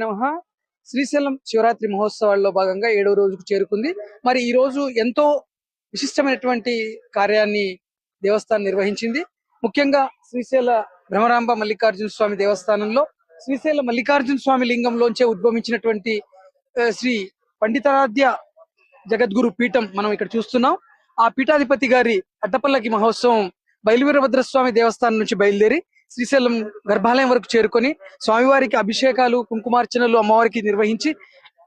నమ. శ్రీశైలం శివరాత్రి మహోత్సవాల్లో భాగంగా ఏడవ రోజుకు చేరుకుంది. మరి ఈ రోజు ఎంతో విశిష్టమైనటువంటి కార్యాన్ని దేవస్థానం నిర్వహించింది. ముఖ్యంగా శ్రీశైల భ్రమరాంబ మల్లికార్జున స్వామి దేవస్థానంలో శ్రీశైల మల్లికార్జున స్వామి లింగంలోంచే ఉద్భవించినటువంటి శ్రీ పండితారాధ్య జగద్గురు పీఠం మనం ఇక్కడ చూస్తున్నాం. ఆ పీఠాధిపతి గారి అడ్డపల్లకి మహోత్సవం బయలువీరభద్రస్వామి దేవస్థానం నుంచి బయలుదేరి శ్రీశైలం గర్భాలయం వరకు చేరుకొని స్వామివారికి అభిషేకాలు కుంకుమార్చనలు అమ్మవారికి నిర్వహించి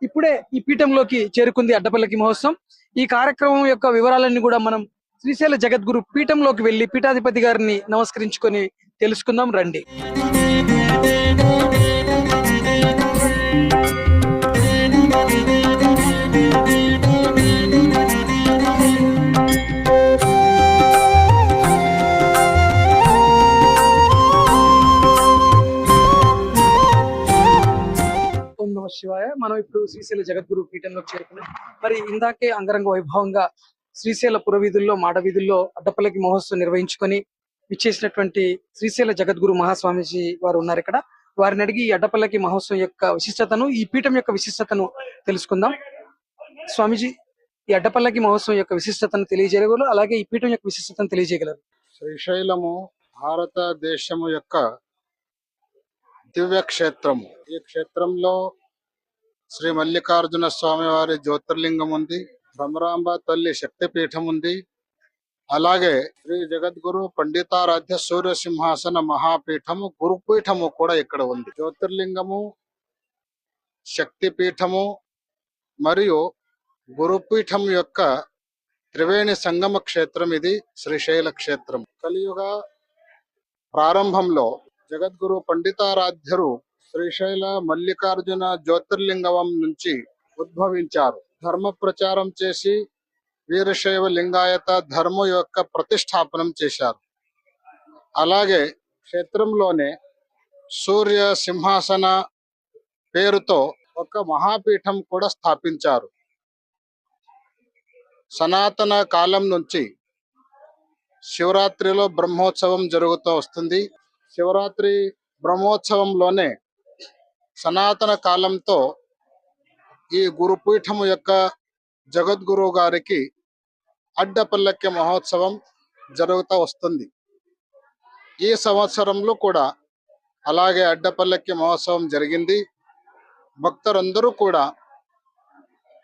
ఇప్పుడే ఈ పీఠంలోకి చేరుకుంది అడ్డపల్లకి మహోత్సవం. ఈ కార్యక్రమం యొక్క వివరాలన్నీ కూడా మనం శ్రీశైల జగద్గురు పీఠంలోకి వెళ్ళి పీఠాధిపతి గారిని నమస్కరించుకొని తెలుసుకుందాం. రండి. శివాయ. మనం ఇప్పుడు శ్రీశైల జగద్గురు పీఠంలోకి చేరుకున్నాం. మరి ఇందాకే అంగరంగ వైభవంగా శ్రీశైల పురవీధుల్లో మాడ వీధుల్లో అడ్డపల్లకి మహోత్సవం నిర్వహించుకొని విచ్చేసినటువంటి శ్రీశైల జగద్గురు మహాస్వామిజీ వారు ఉన్నారు ఇక్కడ. వారిని అడిగి ఈ అడ్డపల్లకి మహోత్సవం యొక్క విశిష్టతను ఈ పీఠం యొక్క విశిష్టతను తెలుసుకుందాం. స్వామిజీ ఈ అడ్డపల్లకి మహోత్సవం యొక్క విశిష్టతను తెలియజేయగలరు అలాగే ఈ పీఠం యొక్క విశిష్టతను తెలియజేయగలరు. శ్రీశైలము భారతదేశము యొక్క దివ్య క్షేత్రము ఈ క్షేత్రంలో శ్రీ మల్లికార్జున స్వామి వారి జ్యోతిర్లింగం ఉంది భ్రమరాంబ తల్లి శక్తిపీఠం ఉంది. అలాగే శ్రీ జగద్గురు పండితారాధ్య సూర్య సింహాసన మహాపీఠము గురుపీఠము కూడా ఇక్కడ ఉంది. జ్యోతిర్లింగము శక్తిపీఠము మరియు గురుపీఠం యొక్క త్రివేణి సంగమ క్షేత్రం ఇది శ్రీశైల క్షేత్రం. కలియుగ ప్రారంభంలో జగద్గురు పండితారాధ్యరు శ్రీశైల మల్లికార్జున జ్యోతిర్లింగం నుంచి ఉద్భవించారు. ధర్మ ప్రచారం చేసి వీరశైవ లింగాయత ధర్మం యొక్క ప్రతిష్టాపనం చేశారు. అలాగే క్షేత్రంలోనే సూర్య సింహాసన పేరుతో ఒక మహాపీఠం కూడా స్థాపించారు. సనాతన కాలం నుంచి శివరాత్రిలో బ్రహ్మోత్సవం జరుగుతూ వస్తుంది. శివరాత్రి బ్రహ్మోత్సవంలోనే సనాతన కాలంతో ఈ గురుపీఠము యొక్క జగద్గురువు గారికి అడ్డపల్లక్య మహోత్సవం జరుగుతూ వస్తుంది. ఈ సంవత్సరంలో కూడా అలాగే అడ్డపల్లక్య మహోత్సవం జరిగింది. భక్తులందరూ కూడా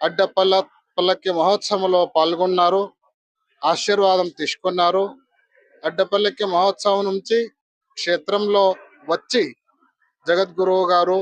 అడ్డపల్ల పల్లక్య మహోత్సవంలో పాల్గొన్నారు ఆశీర్వాదం తీసుకున్నారు. అడ్డపల్లక్య మహోత్సవం నుంచి క్షేత్రంలో వచ్చి జగద్గురువు గారు